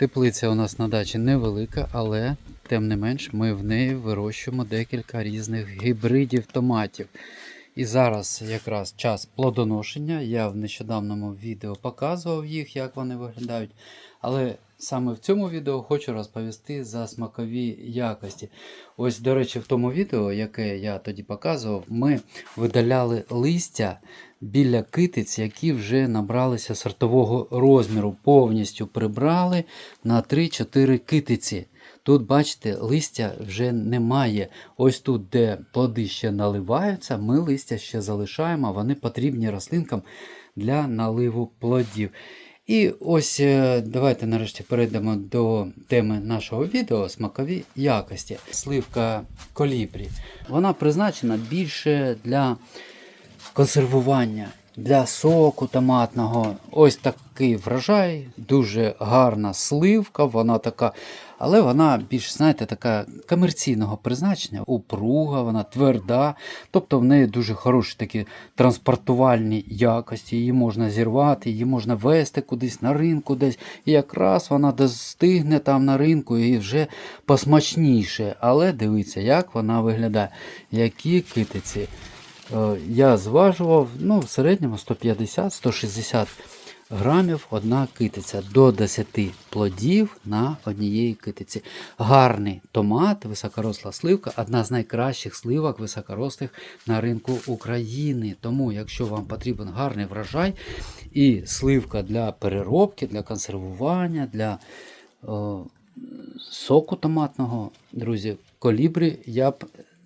Теплиця у нас на дачі невелика, але тим не менш ми в неї вирощуємо декілька різних гібридів томатів. І зараз якраз час плодоношення. Я в нещодавному відео показував їх, як вони виглядають. Але саме в цьому відео хочу розповісти за смакові якості. Ось, до речі, в тому відео, яке я тоді показував, ми видаляли листя біля китиць, які вже набралися сортового розміру. Повністю прибрали на 3-4 китиці. Тут, бачите, листя вже немає. Ось тут, де плоди ще наливаються, ми листя ще залишаємо, вони потрібні рослинкам для наливу плодів. І ось е, давайте нарешті перейдемо до теми нашого відео смакові якості. Сливка колібрі. Вона призначена більше для консервування, для соку томатного. Ось такий врожай, дуже гарна сливка, вона така, але вона більш, знаєте, така комерційного призначення, упруга, вона тверда, тобто в неї дуже хороші такі транспортувальні якості. Її можна зірвати, її можна вести кудись на ринку десь. І якраз вона достигне там на ринку і вже посмачніше. Але дивіться, як вона виглядає, які китиці. Е, Я зважував ну, в середньому 150-160 грамів одна китиця до 10 плодів на однієї китиці. Гарний томат, високоросла сливка, одна з найкращих сливок високорослих на ринку України. Тому, якщо вам потрібен гарний врожай і сливка для переробки, для консервування, для е, соку томатного, друзі, колібрі я б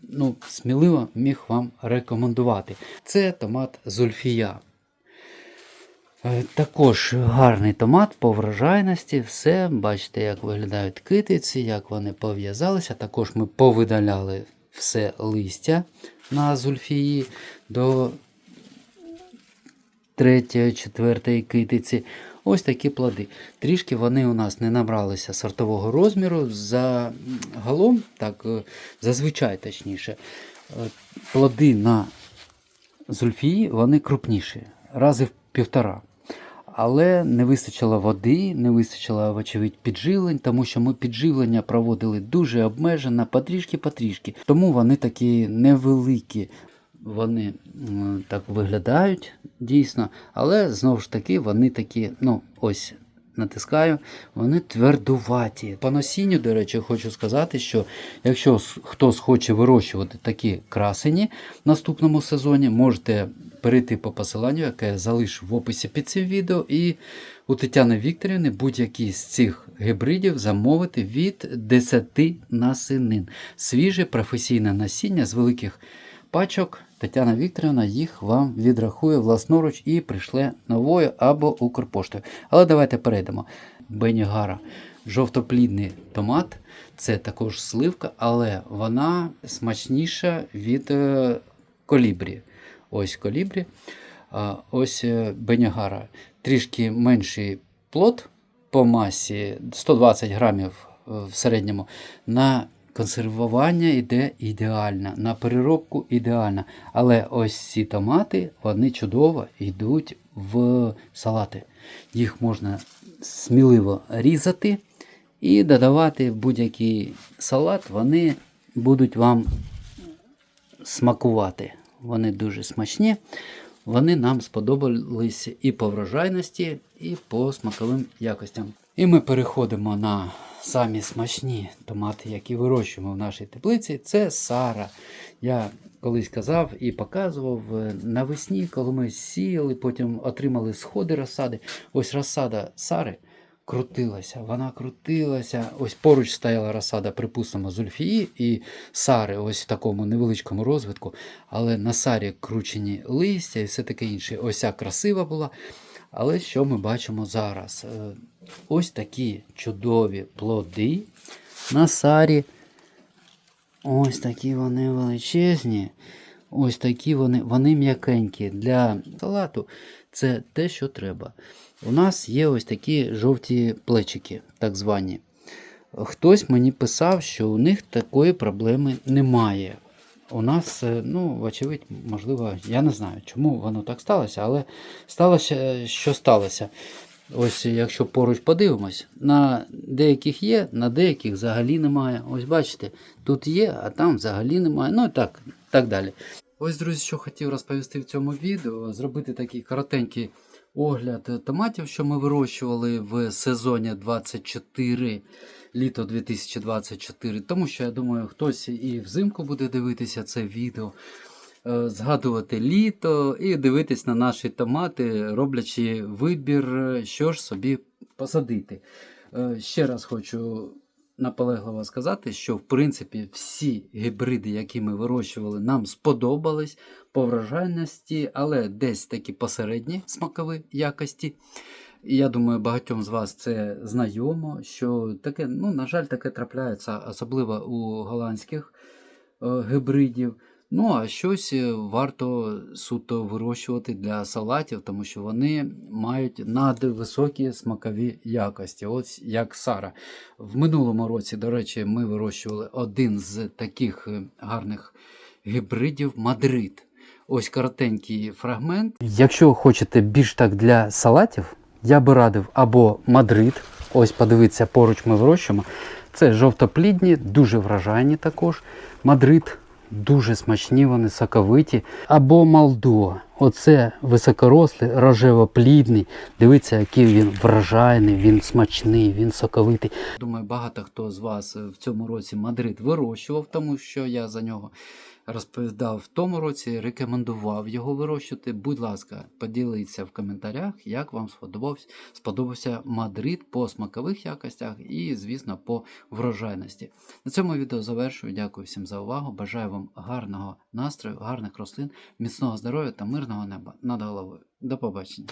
ну, сміливо міг вам рекомендувати. Це томат Зульфія. Е, Також гарний томат по врожайності. Все, бачите, як виглядають китиці, як вони пов'язалися. Також ми повидаляли все листя на зульфії до третьої, четвертої китиці. Ось такі плоди. Трішки вони у нас не набралися сортового розміру. Загалом, так, е, зазвичай точніше, е, плоди на зульфії вони крупніші, рази в півтора. Але не вистачило води, не вистачило, вочевидь, підживлень, тому що ми підживлення проводили дуже обмежено, потрішки-потрішки. Тому вони такі невеликі. Вони так виглядають дійсно, але знову ж таки вони такі, ну, ось натискаю, вони твердуваті. По насінню, до речі, хочу сказати, що якщо хтось хоче вирощувати такі красені в наступному сезоні, можете перейти по посиланню, яке я залишу в описі під цим відео, і у Тетяни Вікторівни будь-який з цих гібридів замовити від 10 насінин. Свіже професійне насіння з великих пачок. Тетяна Вікторівна їх вам відрахує власноруч і прийшле новою або Укрпоштою. Але давайте перейдемо. Бенігара. Жовтоплідний томат це також сливка, але вона смачніша від е, колібрі. Ось колібрі. Ось е, бенігара. Трішки менший плод по масі 120 грамів е, в середньому. На консервування йде ідеально, на переробку ідеально. Але ось ці томати вони чудово йдуть в салати. Їх можна сміливо різати і додавати в будь-який салат. Вони будуть вам смакувати. Вони дуже смачні. Вони нам сподобалися і по врожайності, і по смаковим якостям. І ми переходимо на самі смачні томати, які вирощуємо в нашій теплиці. Це Сара. Я колись казав і показував е, навесні, коли ми сіяли, потім отримали сходи розсади. Ось розсада Сари крутилася, вона крутилася. Ось поруч стояла розсада, припустимо, зульфії і Сари, ось в такому невеличкому розвитку. Але на Сарі кручені листя і все таке інше. Ось ця красива була. Але що ми бачимо зараз? Е, Ось такі чудові плоди на Сарі. Ось такі вони величезні. Ось такі вони, вони м'якенькі. Для салату це те, що треба. У нас є ось такі жовті плечики, так звані. Хтось мені писав, що у них такої проблеми немає. У нас, е, ну, вочевидь, можливо, я не знаю, чому воно так сталося, але сталося, що сталося. Ось якщо поруч подивимось, на деяких є, на деяких взагалі немає. Ось бачите, тут є, а там взагалі немає. Ну і так, так далі. Ось, друзі, що хотів розповісти в цьому відео, зробити такий коротенький огляд томатів, що ми вирощували в сезоні 24 літо 2024. Тому що я думаю, хтось і взимку буде дивитися це відео, е, згадувати літо і дивитись на наші томати, роблячи вибір, е, що ж собі посадити. Е, Ще раз хочу наполегливо сказати, що в принципі всі гібриди, які ми вирощували, нам сподобались по вражальності, але десь такі посередні смакові якості. Я думаю, багатьом з вас це знайомо, що таке, ну, на жаль, таке трапляється, особливо у голландських е, гібридів. Ну, а щось е, варто суто вирощувати для салатів, тому що вони мають надвисокі смакові якості, ось як Сара. В минулому році, до речі, ми вирощували один з таких е, гарних гібридів Мадрид. Ось коротенький фрагмент. Якщо хочете більш так для салатів, я би радив або Мадрид. Ось подивіться, поруч ми вирощуємо. Це жовтоплідні, дуже вражайні також. Мадрид дуже смачні, вони соковиті. Або Малдуа. Оце високорослий, рожевоплідний. Дивіться, який він вражайний, він смачний, він соковитий. Думаю, багато хто з вас в цьому році Мадрид вирощував, тому що я за нього розповідав в тому році, рекомендував його вирощувати. Будь ласка, поділіться в коментарях, як вам сподобався, сподобався Мадрид по смакових якостях і, звісно, по врожайності. На цьому відео завершую. Дякую всім за увагу. Бажаю вам гарного настрою, гарних рослин, міцного здоров'я та мирного неба над головою. До побачення.